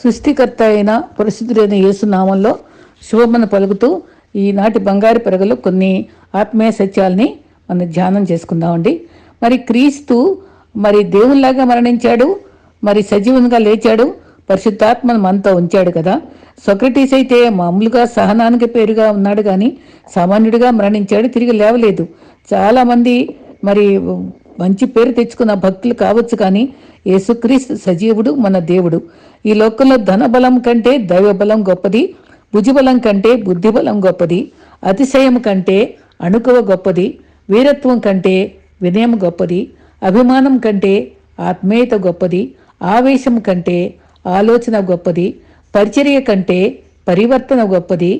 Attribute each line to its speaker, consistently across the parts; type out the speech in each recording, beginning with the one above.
Speaker 1: సృష్టికర్త అయిన పరిశుద్ధుడైన యేసునామంలో శుభమను పలుకుతూ ఈనాటి బంగారు పెరగలో కొన్ని ఆత్మీయ సత్యాల్ని మనం ధ్యానం చేసుకుందామండి. మరి క్రీస్తు మరి దేవునిలాగా మరణించాడు మరి సజీవంగా లేచాడు పరిశుద్ధాత్మను మనతో ఉంచాడు కదా. సొక్రటీస్ అయితే మామూలుగా సహనానికి పేరుగా ఉన్నాడు కానీ సామాన్యుడిగా మరణించాడు తిరిగి లేవలేదు. చాలామంది మరి మంచి పేరు తెచ్చుకున్న భక్తులు కావచ్చు కానీ యేసుక్రీస్తు సజీవుడు మన దేవుడు. ఈ లోకంలో ధనబలం కంటే దైవబలం గొప్పది భుజబలం కంటే బుద్ధిబలం గొప్పది అతిశయం కంటే అణుకువ గొప్పది వీరత్వం కంటే వినయం గొప్పది అభిమానం కంటే ఆత్మీయత గొప్పది ఆవేశం కంటే ఆలోచన గొప్పది పరిచర్య కంటే పరివర్తన గొప్పది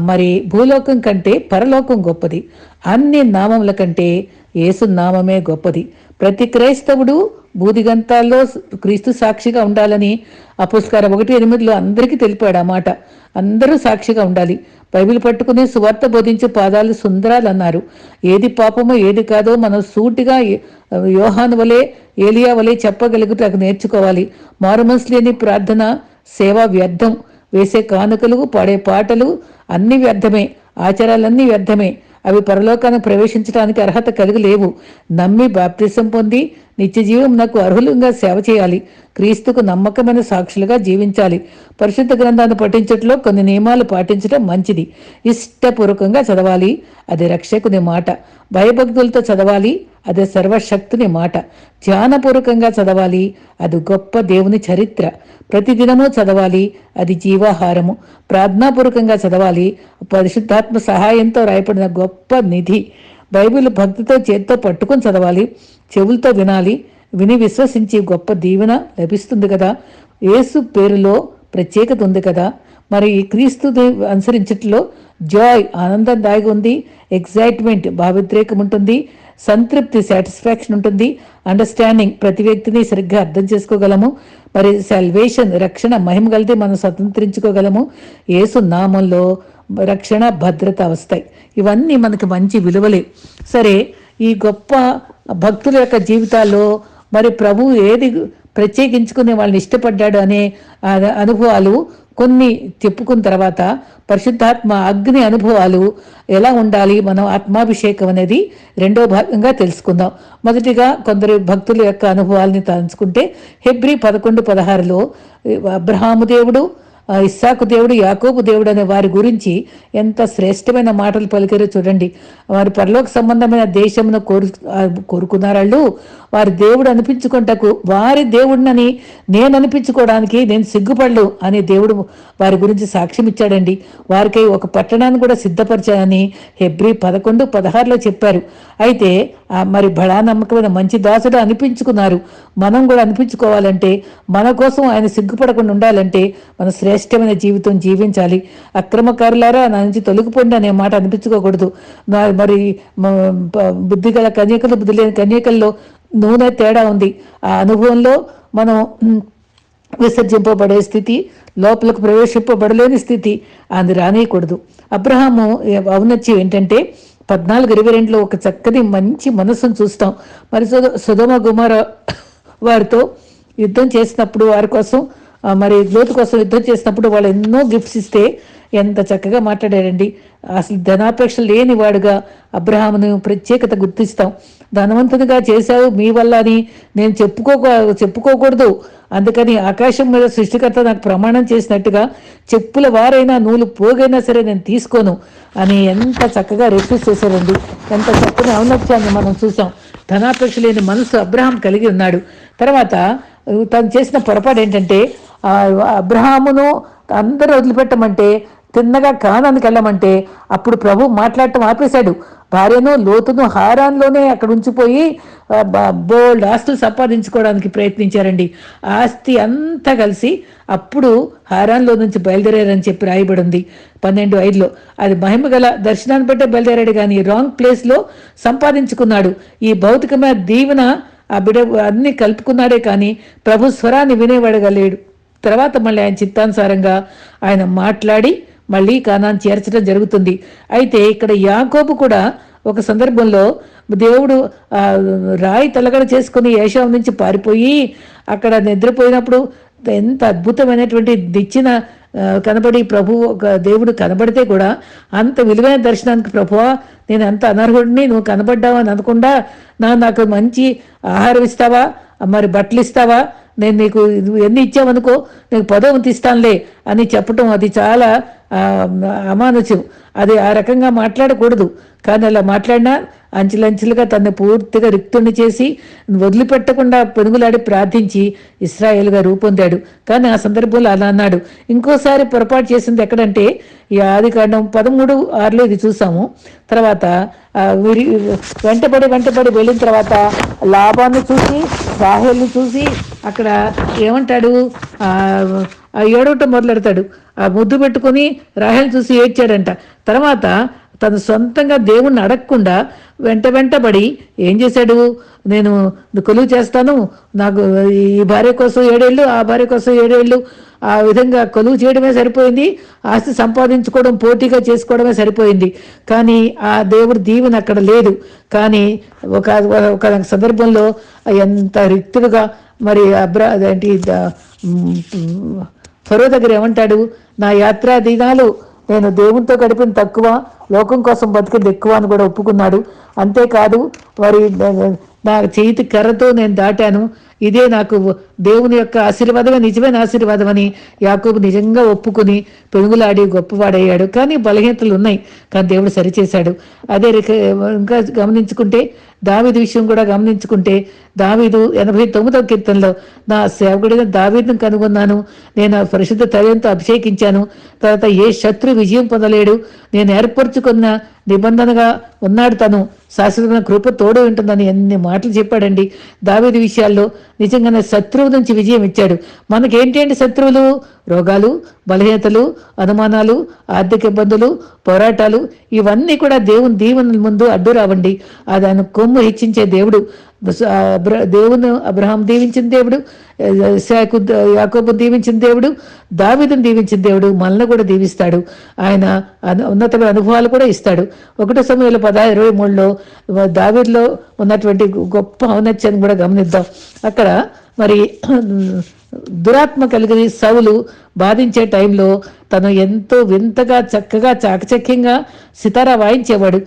Speaker 1: మరి భూలోకం కంటే పరలోకం గొప్పది. అన్ని నామముల కంటే యేసు నామమే గొప్పది. ప్రతి క్రైస్తవుడు బూదిగంతాల్లో క్రీస్తు సాక్షిగా ఉండాలని అపుస్కారం ఒకటి ఎనిమిదిలో అందరికీ తెలిపాడు ఆ మాట. అందరూ సాక్షిగా ఉండాలి. బైబిల్ పట్టుకుని సువార్త బోధించే పాదాలు సుందరాలు అన్నారు ఏది పాపమో ఏది కాదో మనం సూటిగా ఏ- యోహాను వలె ఏలియా వలె చెప్పగలిగితే నేర్చుకోవాలి. మారుమనసు లేని ప్రార్థన సేవ వ్యర్థం. వేసే కానుకలు పాడే పాటలు అన్ని వ్యర్థమే. ఆచారాలన్నీ వ్యర్థమే. అవి పరలోకాన్ని ప్రవేశించడానికి అర్హత కలిగి లేవు. నమ్మి బాప్తిసం పొంది నిత్య జీవం నాకు అర్హులంగా సేవ చేయాలి. క్రీస్తుకు నమ్మకమైన సాక్షులుగా జీవించాలి. పరిశుద్ధ గ్రంథాన్ని పఠించట్లో కొన్ని నియమాలు పాటించడం మంచిది. ఇష్టపూర్వకంగా చదవాలి. అది రక్షకుని మాట. భయభక్తులతో చదవాలి. అది సర్వశక్తుని మాట. ధ్యానపూర్వకంగా చదవాలి అది గొప్ప దేవుని చరిత్ర. ప్రతిదినము చదవాలి అది జీవాహారము. ప్రార్థనాపూర్వకంగా చదవాలి పరిశుద్ధాత్మ సహాయంతో రాయబడిన గొప్ప నిధి. బైబిల్ భక్తితో చేత్తో పట్టుకొని చదవాలి చెవులతో వినాలి విని విశ్వసించి గొప్ప దీవెన లభిస్తుంది కదా. యేసు పేరులో ప్రత్యేకత ఉంది కదా. మరి ఈ క్రీస్తు అనుసరించట్లో జాయ్ ఆనందం దాగి ఉంది ఎగ్జైట్మెంట్ భావోద్రేకం ఉంటుంది సంతృప్తి సాటిస్ఫాక్షన్ ఉంటుంది. అండర్స్టాండింగ్ ప్రతి వ్యక్తిని సరిగ్గా అర్థం చేసుకోగలము. మరి సెల్వేషన్ రక్షణ మహిమ కలిది మనం స్వతంత్రించుకోగలము. యేసు నామంలో రక్షణ భద్రత వస్తాయి. ఇవన్నీ మనకి మంచి విలువలే. సరే ఈ గొప్ప భక్తుల యొక్క జీవితాల్లో మరి ప్రభు ఏది ప్రత్యేకించుకుని వాళ్ళని ఇష్టపడ్డాడు అనే అనుభవాలు కొన్ని చెప్పుకున్న తర్వాత పరిశుద్ధాత్మ అగ్ని అనుభవాలు ఎలా ఉండాలి? మనం ఆత్మాభిషేకం అనేది రెండో భాగంగా తెలుసుకుందాం. మొదటిగా కొందరు భక్తుల యొక్క అనుభవాల్ని తలుచుకుంటే హెబ్రి పదకొండు పదహారులో అబ్రహాము దేవుడు ఇస్సాకు దేవుడు యాకోబు దేవుడు అనే వారి గురించి ఎంత శ్రేష్టమైన మాటలు పలికారో చూడండి. వారి పరలోక సంబంధమైన దేశమును కోరు ఆ, కోరుకున్నారు వాళ్ళు. వారి దేవుడు అనిపించుకుంటకు వారి దేవుడినని నేను అనిపించుకోవడానికి నేను సిగ్గుపడలు అనే దేవుడు వారి గురించి సాక్ష్యం ఇచ్చాడండి. వారికి ఒక పట్టణాన్ని కూడా సిద్ధపరిచానని హెబ్రి పదకొండు పదహారులో చెప్పారు. అయితే మరి బడా నమ్మకమైన మంచి దాసుడు అనిపించుకున్నారు. మనం కూడా అనిపించుకోవాలంటే మన కోసం ఆయన సిగ్గుపడకుండా ఉండాలంటే మన శ్రేష్టమైన జీవితం జీవించాలి. అక్రమకారులారా నా నుంచి తొలగిపోండి అనే మాట అనిపించుకోకూడదు. నా- మరి బుద్ధి గల కన్యకలు బుద్ధి లేని కన్యకల్లో నూనె తేడా ఉంది. ఆ అనుభవంలో మనం విసర్జింపబడే స్థితి లోపలకు ప్రవేశింపబడలేని స్థితి అది రానియకూడదు. అబ్రహాము ఔన్నత్యం ఏంటంటే పద్నాలుగు ఇరవై రెండులో ఒక చక్కని మంచి మనసును చూస్తాం. మరి సుధ సుధమ గుమార వారితో యుద్ధం చేసినప్పుడు వారి కోసం మరి జ్యోతి కోసం యుద్ధం చేసినప్పుడు వాళ్ళు ఎన్నో గిఫ్ట్స్ ఇస్తే ఎంత చక్కగా మాట్లాడారండి. అసలు ధనాపేక్ష లేని వాడుగా అబ్రహామును ప్రత్యేకత గుర్తిస్తాం. ధనవంతునిగా చేశావు మీ వల్ల అని నేను చెప్పుకో చెప్పుకోకూడదు. అందుకని ఆకాశం మీద సృష్టికర్త నాకు ప్రమాణం చేసినట్టుగా చెప్పుల వారైనా నూలు పోగైనా సరే నేను తీసుకోను అని ఎంత చక్కగా రిక్వెస్ట్ చేశారండి. ఎంత చక్కని ఔన్నత్యాన్ని మనం చూసాం. ధనాపేక్ష లేని మనసు అబ్రహాం కలిగి ఉన్నాడు. తర్వాత తను చేసిన పొరపాటు ఏంటంటే అబ్రహామును అందరూ వదిలిపెట్టమంటే తిన్నగా కానానికి వెళ్ళమంటే అప్పుడు ప్రభు మాట్లాడటం ఆపేశాడు. భార్యను లోతును హారాన్లోనే అక్కడ ఉంచిపోయి బోల్డ్ ఆస్తులు సంపాదించుకోవడానికి ప్రయత్నించారండి. ఆస్తి అంతా కలిసి అప్పుడు హారాన్లో నుంచి బయలుదేరారని చెప్పి రాయబడి ఉంది పన్నెండు ఐదులో అది మహిమ గల దర్శనాన్ని బట్టే బయలుదేరాడు కానీ రాంగ్ ప్లేస్లో సంపాదించుకున్నాడు. ఈ భౌతికమైన దీవెన ఆ బిడ అన్ని కలుపుకున్నాడే కానీ ప్రభు స్వరాన్ని వినేవాడుగా లేడు. తర్వాత మళ్ళీ ఆయన చిత్తానుసారంగా ఆయన మాట్లాడి మళ్ళీ కానాన్ని చేర్చడం జరుగుతుంది. అయితే ఇక్కడ యాకోబు కూడా ఒక సందర్భంలో దేవుడు రాయి తలగడ చేసుకుని ఏషావు నుంచి పారిపోయి అక్కడ నిద్రపోయినప్పుడు ఎంత అద్భుతమైనటువంటి దిచ్చిన కనబడి ప్రభు ఒక దేవుడు కనబడితే కూడా అంత విలువైన దర్శనానికి ప్రభువా నేను అంత అనర్హుడిని నువ్వు కనబడ్డావు అని అనకుండా నా నాకు మంచి ఆహారం ఇస్తావా? మరి బట్టలు ఇస్తావా? నేను నీకు ఎన్ని ఇచ్చావనుకో నీకు పదవి ఇస్తానులే అని చెప్పటం అది చాలా అమానుష్యం. అది ఆ రకంగా మాట్లాడకూడదు. కానీ అలా మాట్లాడినా అంచెలంచెలుగా తనని పూర్తిగా రిక్తుణ్ణి చేసి వదిలిపెట్టకుండా పెనుగులాడి ప్రార్థించి ఇస్రాయేల్గా రూపొందాడు. కానీ ఆ సందర్భంలో అలా అన్నాడు. ఇంకోసారి పొరపాటు చేసింది ఎక్కడంటే ఈ ఆది కాండం పదమూడు ఆరులో ఇది చూసాము. తర్వాత వీరి వెంటబడి వెంటబడి వెళ్ళిన తర్వాత లాభాన్ని చూసి రాహుల్ని చూసి అక్కడ ఏమంటాడు? ఆ ఏడవటం మొదలెడతాడు. ముద్దు పెట్టుకొని రాహేల్ చూసి ఏడ్చాడంట. తర్వాత తను సొంతంగా దేవుణ్ణి అడగకుండా వెంట వెంటబడి ఏం చేశాడు? నేను కొలువు చేస్తాను. నాకు ఈ భార్య కోసం ఏడేళ్ళు ఆ భార్య కోసం ఏడేళ్ళు ఆ విధంగా కొలువు చేయడమే సరిపోయింది. ఆస్తి సంపాదించుకోవడం పోటీగా చేసుకోవడమే సరిపోయింది. కానీ ఆ దేవుడు దీవెన అక్కడ లేదు. కానీ ఒక ఒక సందర్భంలో ఎంత రిక్తుడుగా మరి అబ్రా అదేంటి ఫరో దగ్గర ఏమంటాడు? నా యాత్రా దినాలు నేను దేవునితో గడిపిన తక్కువ లోకం కోసం బతికింది ఎక్కువ అని కూడా ఒప్పుకున్నాడు. అంతేకాదు వారి నా చేతి కర్రతో నేను దాటాను. ఇదే నాకు దేవుని యొక్క ఆశీర్వాదమే నిజమైన ఆశీర్వాదం అని యాకోబు నిజంగా ఒప్పుకుని పెనుగులాడి గొప్పవాడయ్యాడు. కానీ బలహీనతలు ఉన్నాయి. కానీ దేవుడు సరిచేశాడు. అదే రిక- ఇంకా గమనించుకుంటే దావీదు విషయం కూడా గమనించుకుంటే దావీదు ఎనభై తొమ్మిదవ కీర్తనలో నా సేవకుడిగా దావీదును కనుగొన్నాను. నేను పరిశుద్ధ తల్యంతో అభిషేకించాను. తర్వాత ఏ శత్రు విజయం పొందలేడు. నేను ఏర్పరచుకున్న నిబంధనగా ఉన్నాడు తను. శాశ్వతమైన కృప తోడు ఉంటుందని ఎన్ని మాటలు చెప్పాడండి. దావీదు విషయాల్లో నిజంగానే శత్రువు నుంచి విజయం ఇచ్చాడు. మనకేంటంటే శత్రువులు? రోగాలు బలహీనతలు అనుమానాలు ఆర్థిక ఇబ్బందులు పోరాటాలు ఇవన్నీ కూడా దేవుని దీవెనల ముందు అడ్డు రావండి అది కొమ్ము హెచ్చించే దేవుడు. దేవుని అబ్రహాం దీవించిన దేవుడు ఇస్సాకు యాకోబు దీవించిన దేవుడు దావిదను దీవించిన దేవుడు మనల్ని కూడా దీవిస్తాడు ఆయన ఉన్నతమైన అనుభవాలు కూడా ఇస్తాడు ఒకటో సమయంలో పదహారు ఇరవై మూడులో దావీదులో ఉన్నటువంటి గొప్ప ఔన్నత్యాన్ని కూడా గమనిద్దాం అక్కడ మరి దురాత్మ కలిగిన సౌలు బాధించే టైంలో తను ఎంతో వింతగా చక్కగా చాకచక్యంగా సితారా వాయించేవాడు.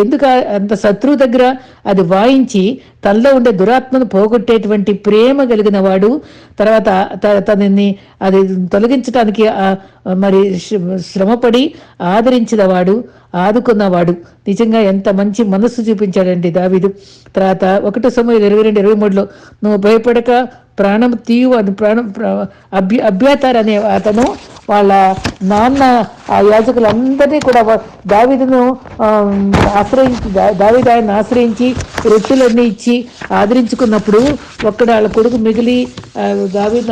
Speaker 1: ఎందుకు అంత శత్రువు దగ్గర అది వాయించి తనలో ఉండే దురాత్మను పోగొట్టేటువంటి ప్రేమ కలిగిన వాడు. తర్వాత త- తనని అది తొలగించడానికి మరి శ్రమపడి ఆదరించిన వాడు ఆదుకున్నవాడు. నిజంగా ఎంత మంచి మనస్సు చూపించాడండి దావిదు. తర్వాత ఒకటో సమయం ఇరవై రెండు ఇరవై మూడులో నువ్వు భయపడక ప్రాణం తీయు అని ప్రాణం ప్ర- అభ్య అభ్యాతార్ అనే అతను వాళ్ళ నాన్న ఆ యాజకులందరినీ కూడా దావిదను ఆశ్రయించి దా- ఆయన ఆశ్రయించి రొట్టెలన్నీ ఇచ్చి ఆదరించుకున్నప్పుడు ఒక్కడ వాళ్ళ కొడుకు మిగిలి ఆ,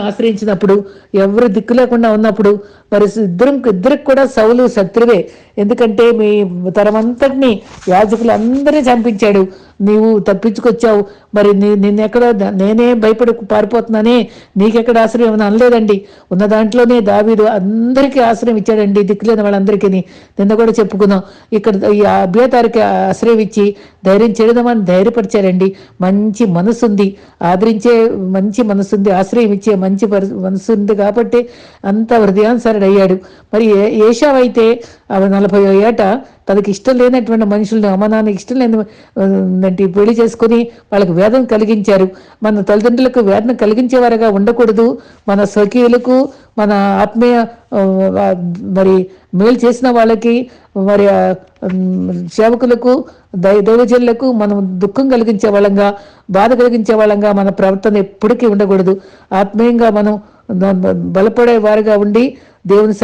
Speaker 1: ఆశ్రయించినప్పుడు ఎవరు దిక్కు లేకుండా ఉన్నప్పుడు మరి ఇద్దరం ఇద్దరికి కూడా సౌలు శత్రువే. ఎందుకంటే మీ తరమంతటిని యాజకులందరినీ చంపించాడు. నీవు తప్పించుకొచ్చావు. మరి నీ నిన్నెక్కడ నేనే భయపడి పారిపోతున్నానే. నీకెక్కడ ఆశ్రయం అని అనలేదండి. ఉన్న దాంట్లోనే దావీదు అందరికీ ఆశ్రయం ఇచ్చాడండి. దిక్కులేని వాళ్ళందరికీ నిన్న కూడా చెప్పుకున్నాం. ఇక్కడ ఈ అభ్యతారికి ఆశ్రయం ఇచ్చి ధైర్యం చేయడమని ధైర్యపరిచారండి. మంచి మనసుంది. ఆదరించే మంచి మనసుంది. ఆశ్రయం ఇచ్చే మంచి మనసు మనసుంది కాబట్టి అంత హృదయానుసరుడు అయ్యాడు మరి ఏ- ఏషావు నలభై ఏట తనకి ఇష్టం లేనటువంటి మనుషులను అమ్మ నాన్నకి ఇష్టం లేని పెళ్ళి చేసుకుని వాళ్ళకి వేదన కలిగించారు. మన తల్లిదండ్రులకు వేదన కలిగించేవారుగా ఉండకూడదు. మన స్వకీయులకు మన ఆత్మీయ మరి మేలు చేసిన వాళ్ళకి మరి సేవకులకు దై దైవజనులకు మనం దుఃఖం కలిగించే వాళ్ళంగా బాధ కలిగించే వాళ్ళంగా మన ప్రవర్తన ఎప్పటికీ ఉండకూడదు. ఆత్మీయంగా మనం బలపడే వారిగా ఉండి దేవుని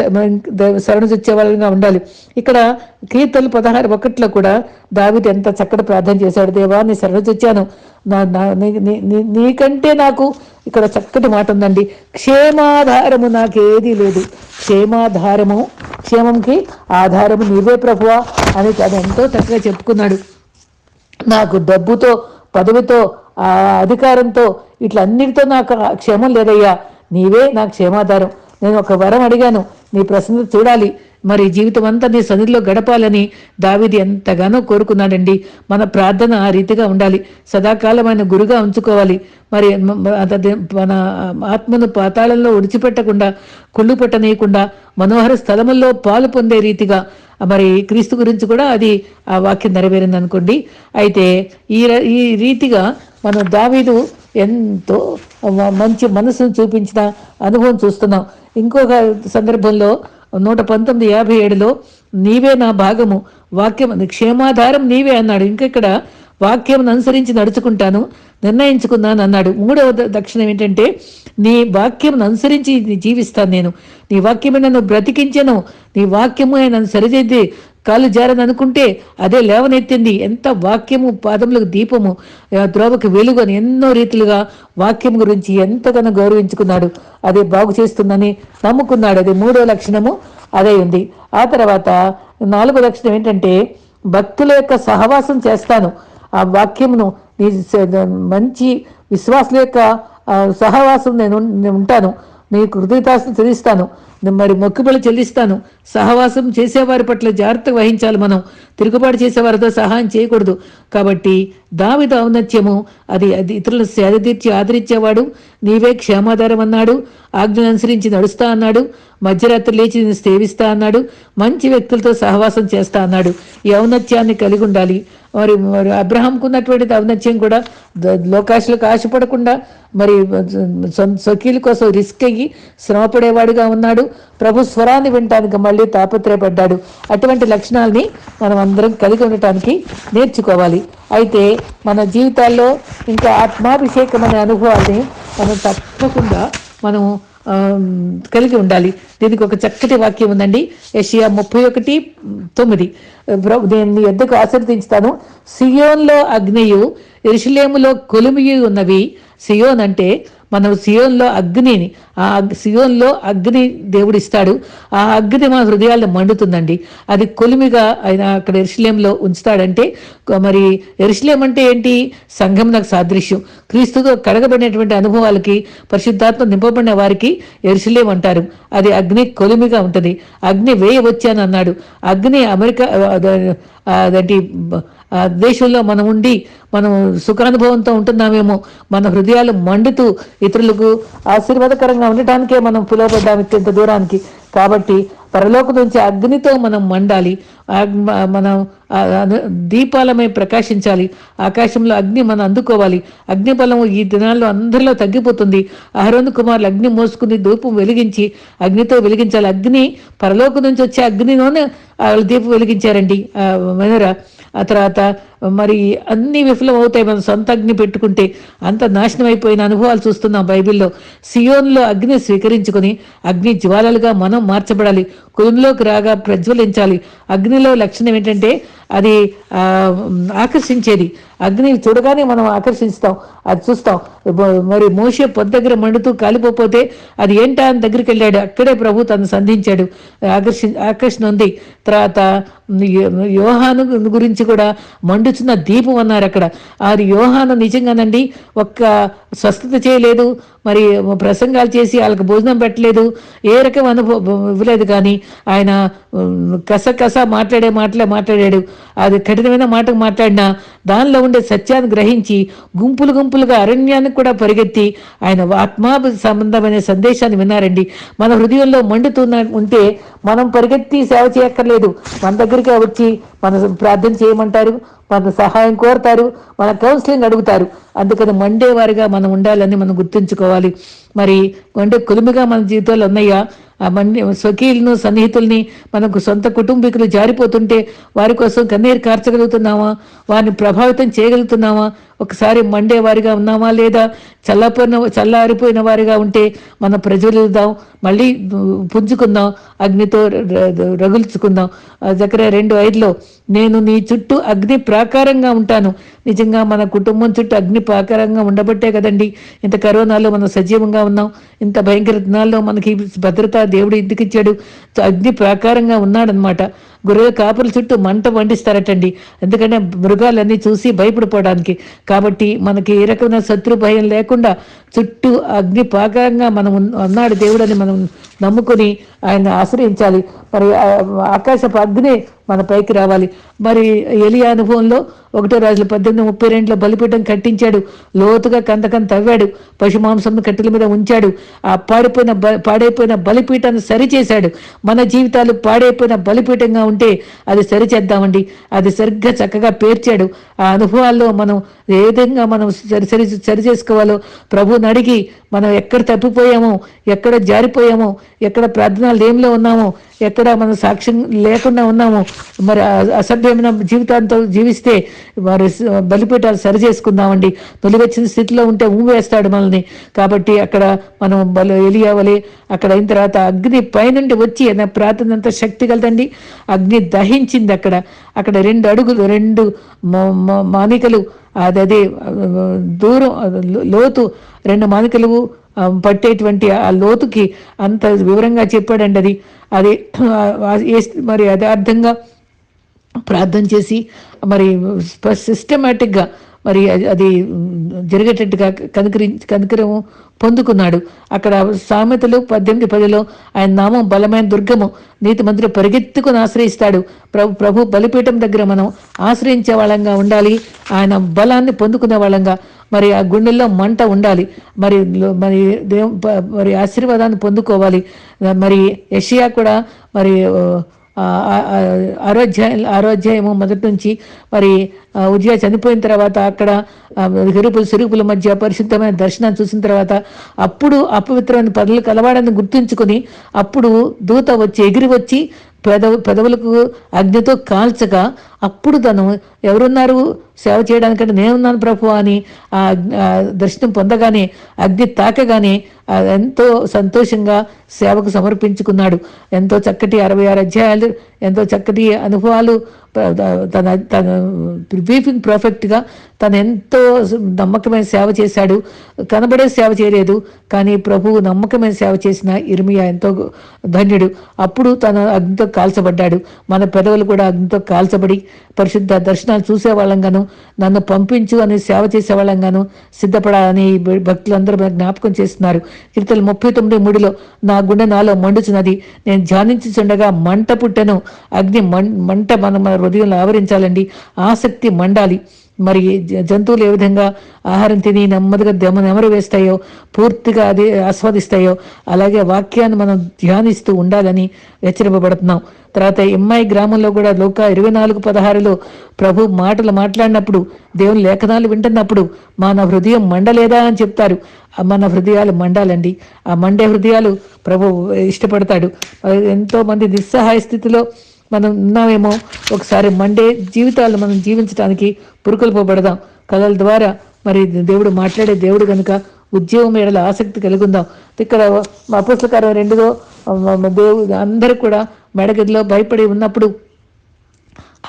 Speaker 1: శరణు తెచ్చే వాళ్ళగా ఉండాలి. ఇక్కడ కీర్తనలు పదహారు ఒకటిలో కూడా దావిది ఎంత చక్కటి ప్రార్థన చేశాడు దేవా నీ శరణు తెచ్చాను నా నా- నీ- నీ- నీకంటే నాకు ఇక్కడ చక్కటి మాట ఉందండి. క్షేమాధారము నాకేదీ లేదు. క్షేమాధారము క్షేమంకి ఆధారము నీవే ప్రభువా అని అది ఎంతో చక్కగా చెప్పుకున్నాడు. నాకు డబ్బుతో పదవితో ఆ అధికారంతో ఇట్లా అన్నిటితో నాకు క్షేమం లేదయ్యా. నీవే నా క్షేమాధారం. నేను ఒక వరం అడిగాను. నీ ప్రశ్న చూడాలి. మరి జీవితం అంతా నీ సన్నిధిలో గడపాలని దావిది ఎంతగానో కోరుకున్నాడండి. మన ప్రార్థన ఆ రీతిగా ఉండాలి. సదాకాలం ఆయన గురుగా ఉంచుకోవాలి. మరి మన ఆత్మను పాతాళంలో ఉడిచిపెట్టకుండా కుళ్ళు పట్టనీయకుండా మనోహర స్థలముల్లో పాలు పొందే రీతిగా మరి క్రీస్తు గురించి కూడా అది ఆ వాక్యం నెరవేరింది అనుకోండి అయితే ఈ ఈ రీతిగా మనం దావీదు ఎంతో మంచి మనసును చూపించిన అనుభవం చూస్తున్నాం. ఇంకొక సందర్భంలో నూట పంతొమ్మిది యాభై ఏడులో నీవే నా భాగము వాక్యం క్షేమాధారం నీవే అన్నాడు. ఇంకెక్కడ వాక్యం అనుసరించి నడుచుకుంటాను నిర్ణయించుకున్నాను అన్నాడు. మూడవ దక్షిణం ఏంటంటే నీ వాక్యం అనుసరించి జీవిస్తాను నేను. నీ వాక్యమే నన్ను బ్రతికించను. నీ వాక్యము నన్ను సరిదిద్ది. కాళ్ళు జారని అనుకుంటే అదే లేవనెత్తింది. ఎంత వాక్యము పాదములకు దీపము ద్రోవకు వెలుగు అని ఎన్నో రీతిలుగా వాక్యం గురించి ఎంతగానో గౌరవించుకున్నాడు. అదే బాగు చేస్తుందని నమ్ముకున్నాడు. అది మూడో లక్షణము అదే ఉంది. ఆ తర్వాత నాలుగో లక్షణం ఏంటంటే భక్తుల యొక్క సహవాసం చేస్తాను. ఆ వాక్యమును నీ మంచి విశ్వాసుల యొక్క సహవాసం నేను ఉంటాను. నీ కృతజ్ఞతాస్తులు చెల్లిస్తాను మరి మొక్కుబడి చెల్లిస్తాను. సహవాసం చేసేవారి పట్ల జాగ్రత్త వహించాలి మనం. తిరుగుబాటు చేసేవారితో సహాయం చేయకూడదు. కాబట్టి దావిద ఔన్నత్యము అది అది ఇతరులను సేద తీర్చి ఆదరించేవాడు. నీవే క్షేమాధారం అన్నాడు. ఆజ్ఞను అనుసరించి నడుస్తా అన్నాడు. మధ్యరాత్రి లేచి నేను సేవిస్తా అన్నాడు. మంచి వ్యక్తులతో సహవాసం చేస్తా అన్నాడు. ఈ ఔన్నత్యాన్ని కలిగి ఉండాలి. మరి మరి అబ్రహాంకు ఉన్నటువంటి ఔన్నత్యం కూడా లోకాశలకు ఆశపడకుండా మరి సఖీల కోసం రిస్క్ అయ్యి శ్రమపడేవాడుగా ఉన్నాడు. ప్రభు స్వరాన్ని వినటానికి మళ్ళీ తాపత్రయపడ్డాడు. అటువంటి లక్షణాలని మనం అందరం కలిగి ఉండటానికి నేర్చుకోవాలి. అయితే మన జీవితాల్లో ఇంకా ఆత్మాభిషేకం అనే అనుభవాల్ని మనం తప్పకుండా మనం కలిగి ఉండాలి. దీనికి ఒక చక్కటి వాక్యం ఉందండి. ఏషియా ముప్పై ఒకటి తొమ్మిది. ప్రభు నేను ఎద్దకు ఆశీర్దించుతాను సియోన్లో అగ్నియు ఎరుషులేములో కొలుమియు ఉన్నవి. సియోన్ అంటే మనం సియోన్లో అగ్నిని ఆ సియోన్లో అగ్ని దేవుడు ఇస్తాడు. ఆ అగ్ని మన హృదయాల్లో మండుతుందండి. అది కొలిమిగా ఆయన అక్కడ ఎరుశలేంలో ఉంచుతాడంటే మరి ఎరుశలేం అంటే ఏంటి? సంఘం నాకు సాదృశ్యం. క్రీస్తుతో కడగబడినటువంటి అనుభవాలకి పరిశుద్ధాత్మ నింపబడిన వారికి ఎరుశలేం అంటారు. అది అగ్ని కొలిమిగా ఉంటుంది. అగ్ని వేయవచ్చాను అన్నాడు. అగ్ని అమెరికా అదేంటి దేశంలో మనం ఉండి మనం సుఖానుభవంతో ఉంటున్నామేమో మన హృదయాలు మండుతూ ఇతరులకు ఆశీర్వాదకరంగా ఉండటానికే మనం పిలువబడ్డాము ఇంత దూరానికి. కాబట్టి పరలోక నుంచి అగ్నితో మనం మండాలి మనం దీపాలమై ప్రకాశించాలి ఆకాశంలో అగ్ని మనం అందుకోవాలి. అగ్ని బలము ఈ దినాల్లో అందరిలో తగ్గిపోతుంది. అహరోన్ కుమార్లు అగ్ని మోసుకుని ధూపం వెలిగించి అగ్నితో వెలిగించాలి. అగ్ని పరలోక నుంచి వచ్చే అగ్నిలోనే వాళ్ళు దీపం వెలిగించారండి. ఆ మెనరా ఆ తర్వాత మరి అన్నీ విఫలం అవుతాయి మనం సొంత అగ్ని పెట్టుకుంటే. అంత నాశనం అయిపోయిన అనుభవాలు చూస్తున్నాం బైబిల్లో. సియోన్లో అగ్ని స్వీకరించుకొని అగ్ని జ్వాలలుగా మనం మార్చబడాలి. కులంలోకి రాగా ప్రజ్వలించాలి. అగ్నిలో లక్షణం ఏంటంటే అది ఆకర్షించేది. అగ్ని చూడగానే మనం ఆకర్షిస్తాం అది చూస్తాం. మరి మోసే పొద్దు దగ్గర మండుతూ కాలిపోతే అది ఏంటా అని దగ్గరికి వెళ్ళాడు. అక్కడే ప్రభు తను సంధించాడు. ఆకర్షి ఆకర్షణ ఉంది. తర్వాత యోహాను గురించి కూడా మండుచున్న దీపం అన్నారు అక్కడ. అది యోహాను నిజంగానండి ఒక్క స్వస్థత చేయలేదు. మరి ప్రసంగాలు చేసి వాళ్ళకి భోజనం పెట్టలేదు. ఏ రకం అనుభవం ఇవ్వలేదు కానీ ఆయన కస కస మాట్లాడే మాటలే మాట్లాడాడు. అది కఠినమైన మాటకు మాట్లాడినా దానిలో ఉండే సత్యాన్ని గ్రహించి గుంపులు గుంపులుగా అరణ్యానికి కూడా పరిగెత్తి ఆయన ఆత్మా సంబంధమైన సందేశాన్ని విన్నారండి. మన హృదయంలో మండుతున్న ఉంటే మనం పరిగెత్తి సేవ చేయక్కర్లేదు. మన దగ్గరికే వచ్చి మన ప్రార్థన చేయమంటారు. మన సహాయం కోరుతారు మన కౌన్సిలింగ్ అడుగుతారు. అందుకని మండే వారిగా మనం ఉండాలని మనం గుర్తుంచుకోవాలి. మరి అంటే కొలిమిగా మన జీవితాలు ఉన్నాయా? ఆ మండి స్వకీయులను సన్నిహితుల్ని మనకు సొంత కుటుంబీకులు జారిపోతుంటే వారి కోసం కన్నీరు కార్చగలుగుతున్నామా? వారిని ప్రభావితం చేయగలుగుతున్నామా? ఒకసారి మండే వారిగా ఉన్నామా లేదా? చల్లపోయిన చల్లారిపోయిన వారిగా ఉంటే మన ప్రజ్వలిద్దాం. మళ్ళీ పుంజుకుందాం. అగ్నితో ర- రగుల్చుకుందాం. దగ్గర రెండు ఐదులో నేను నీ చుట్టూ అగ్ని ప్రాకారంగా ఉంటాను. నిజంగా మన కుటుంబం చుట్టూ అగ్ని ప్రాకారంగా ఉండబట్టే కదండి. ఇంత కరోనాలో మనం సజీవంగా ఉన్నాం. ఇంత భయంకర దినాల్లో మనకి భద్రత దేవుడు ఇంటికి ఇచ్చాడు అగ్ని ప్రాకారంగా ఉన్నాడనమాట గొర్రెల కాపుల చుట్టూ మంట వండిస్తారటండి. ఎందుకంటే మృగాలన్నీ చూసి భయపడిపోవడానికి. కాబట్టి మనకి ఏ రకమైన శత్రు భయం లేకుండా చుట్టూ అగ్ని పాకంగా మనం అన్నాడు ఉన్నాడు దేవుడని మనం నమ్ముకొని ఆయన ఆశ్రయించాలి. మరి ఆకాశపు అగ్ని మన పైకి రావాలి. మరి ఎలియా అనుభవంలో ఒకటో రాజుల పద్దెనిమిది ముప్పై రెండులో బలిపీఠం కట్టించాడు. లోతుగా కందకం తవ్వాడు. పశుమాంసం కట్టెల మీద ఉంచాడు. ఆ పాడిపోయిన బ- పాడైపోయిన బలిపీఠాన్ని సరిచేశాడు. మన జీవితాలు పాడైపోయిన బలిపీఠంగా ఉంటే అది సరిచేద్దామండి. అది సరిగ్గా చక్కగా పేర్చాడు. ఆ అనుభవాల్లో మనం ఏ విధంగా మనం సరి సరి సరి చేసుకోవాలో ప్రభువుని అడిగి మనం ఎక్కడ తప్పిపోయామో ఎక్కడ జారిపోయామో ఎక్కడ ప్రార్థనా లేమిలో ఉన్నామో ఎక్కడ మనం సాక్ష్యం లేకుండా ఉన్నామో మరి అసభ్యమైన జీవితాంతో జీవిస్తే మరి బలిపీఠాలు సరి చేసుకుందామండి తొలివచ్చిన స్థితిలో ఉంటే ఊవేస్తాడు మనల్ని. కాబట్టి అక్కడ మనం బలు ఎలియావలి అక్కడ అయిన తర్వాత అగ్ని పైనుండి వచ్చి నా ప్రార్థన అంతా శక్తి కలదండి. అగ్ని దహించింది అక్కడ. అక్కడ రెండు అడుగులు రెండు మ- మానికలు అదే దూరం లోతు రెండు మానికలు పట్టేటువంటి ఆ లోతుకి అంత వివరంగా చెప్పాడండి అది. అది మరి ఆ, అర్థంగా మరి యథార్థంగా ప్రార్థన చేసి మరి సిస్టమేటిక్గా మరి అది- అది జరిగేటట్టుగా కనుకరి కనుకరము పొందుకున్నాడు. అక్కడ సామెతలు పద్దెనిమిది పదిలో ఆయన నామం బలమైన దుర్గము నీతి మంత్రి పరిగెత్తుకుని ఆశ్రయిస్తాడు. ప్రభు ప్రభు బలిపీఠం దగ్గర మనం ఆశ్రయించే వాళ్ళంగా ఉండాలి. ఆయన బలాన్ని పొందుకునే వాళ్ళంగా మరి ఆ గుండెల్లో మంట ఉండాలి. మరి మరి దేవు ప- మరి ఆశీర్వాదాన్ని పొందుకోవాలి. మరి యషియా కూడా మరి ఆ, ఆరోగ్యము మొదటి నుంచి మరి ఆ, చనిపోయిన తర్వాత అక్కడ ఆ, సిరుపుల మధ్య పరిశుద్ధమైన దర్శనాన్ని చూసిన తర్వాత అప్పుడు అపవిత్రమైన పనులు కలవాడని గుర్తుంచుకొని అప్పుడు దూత వచ్చి ఎగిరి వచ్చి పెదవు పెదవులకు అగ్నితో కాల్చగా అప్పుడు తను ఎవరున్నారు? సేవ చేయడానికంటే నేనున్నాను ప్రభు అని ఆ దర్శనం పొందగానే అగ్ని తాకగానే ఎంతో సంతోషంగా సేవకు సమర్పించుకున్నాడు. ఎంతో చక్కటి అరవై ఆరు అధ్యాయాలు ఎంతో చక్కటి అనుభవాలు తన తన బ్రీఫింగ్ పర్ఫెక్ట్గా తను ఎంతో నమ్మకమైన సేవ చేశాడు. కనబడే సేవ చేయలేదు. కానీ ప్రభువు నమ్మకమైన సేవ చేసిన ఇర్మియా ఎంతో ధన్యుడు. అప్పుడు తన అగ్నితో కాల్చబడ్డాడు. మన పెదవులు కూడా అగ్నితో కాల్చబడి పరిశుద్ధ దర్శనాలు చూసేవాళ్ళంగాను నన్ను పంపించు అని సేవ చేసేవాళ్ళంగాను సిద్ధపడాలని భక్తులందరూ జ్ఞాపకం చేస్తున్నారు. కీర్తన ముప్పై తొమ్మిది మూడులో నా గుండె నాలో మండుచున్నది. నేను ధ్యానించుచుండగా మంట పుట్టెను. అగ్ని మం- మంట మన హృదయంలో ఆవరించాలండి. ఆసక్తి మండాలి. మరి జ- జంతువులు ఏ విధంగా ఆహారం తిని నెమ్మదిగా దెమ నెమరు వేస్తాయో పూర్తిగా అది ఆస్వాదిస్తాయో అలాగే వాక్యాన్ని మనం ధ్యానిస్తూ ఉండాలని హెచ్చరింపబడుతున్నాం. తర్వాత ఎమ్మాయి గ్రామంలో కూడా లోక ఇరవై నాలుగు పదహారులో ప్రభు మాటలు మాట్లాడినప్పుడు దేవుని లేఖనాలు వింటున్నప్పుడు మన హృదయం మండలేదా అని చెప్తారు. మన హృదయాలు మండాలండి. ఆ మండే హృదయాలు ప్రభు ఇష్టపడతాడు. ఎంతో మంది నిస్సహాయ స్థితిలో మనం ఉన్నామేమో. ఒకసారి మండే జీవితాలు మనం జీవించడానికి పురుకొల్పబడదాం. కళల ద్వారా మరి దేవుడు మాట్లాడే దేవుడు కనుక ఉద్యోగం ఎడల ఆసక్తి కలుగుందాం. ఇక్కడ మా పుస్తకారం రెండులో దేవుడు అందరూ కూడా మెడగదిలో భయపడి ఉన్నప్పుడు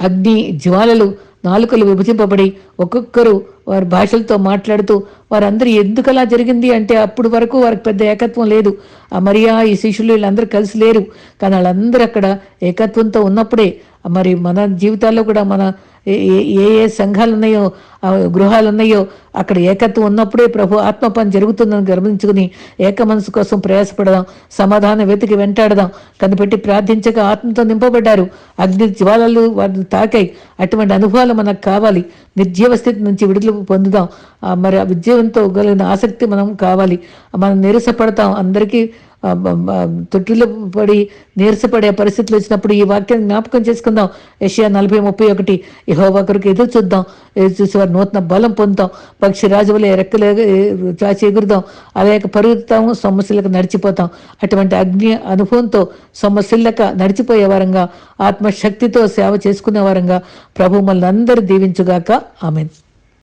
Speaker 1: అగ్ని జ్వాలలు నాలుకలు విభజింపబడి ఒక్కొక్కరు వారి భాషలతో మాట్లాడుతూ వారందరూ ఎందుకు అలా జరిగింది అంటే అప్పుడు వరకు వారికి పెద్ద ఏకత్వం లేదు. ఆ మరియా ఈ శిష్యులు వీళ్ళందరూ కలిసి లేరు. కానీ వాళ్ళందరూ అక్కడ ఏకత్వంతో ఉన్నప్పుడే మరి మన జీవితాల్లో కూడా మన ఏ ఏ- సంఘాలు ఉన్నాయో గృహాలు ఉన్నాయో అక్కడ ఏకత్వం ఉన్నప్పుడే ప్రభు ఆత్మ పని జరుగుతుందని గమనించుకుని ఏక మనసు కోసం ప్రయాసపడదాం సమాధానం వెతికి వెంటాడదాం కనిపెట్టి ప్రార్థించక ఆత్మతో నింపబడ్డారు. అగ్ని జ్వాలలు వాటిని తాకాయి. అటువంటి అనుభవాలు మనకు కావాలి. నిర్జీవ స్థితి నుంచి విడుదల పొందుదాం. మరి ఆ విజయంతో కలిగిన ఆసక్తి మనం కావాలి. మనం నిరసపడతాం. అందరికీ తొట్టిలో పడి నీరసపడే పరిస్థితులు వచ్చినప్పుడు ఈ వాక్యం జ్ఞాపకం చేసుకుందాం. ఏషియా నలభై ముప్పై ఒకటి. యెహోవా కొరకు ఎదురు చూద్దాం. ఎదురు చూసి నూతన బలం పొందుతాం. పక్షి రాజు వల్ల రెక్కలు చాచి ఎగురుదాం. అలాగే పరుగుతాము సమస్యలకు నడిచిపోతాం. అటువంటి అగ్ని అనుభవంతో సొమ్మసిల్లక నడిచిపోయే వారంగా ఆత్మశక్తితో సేవ చేసుకునే వారంగా ప్రభు మనల్ని అందరూ దీవించుగాక. ఆమెను.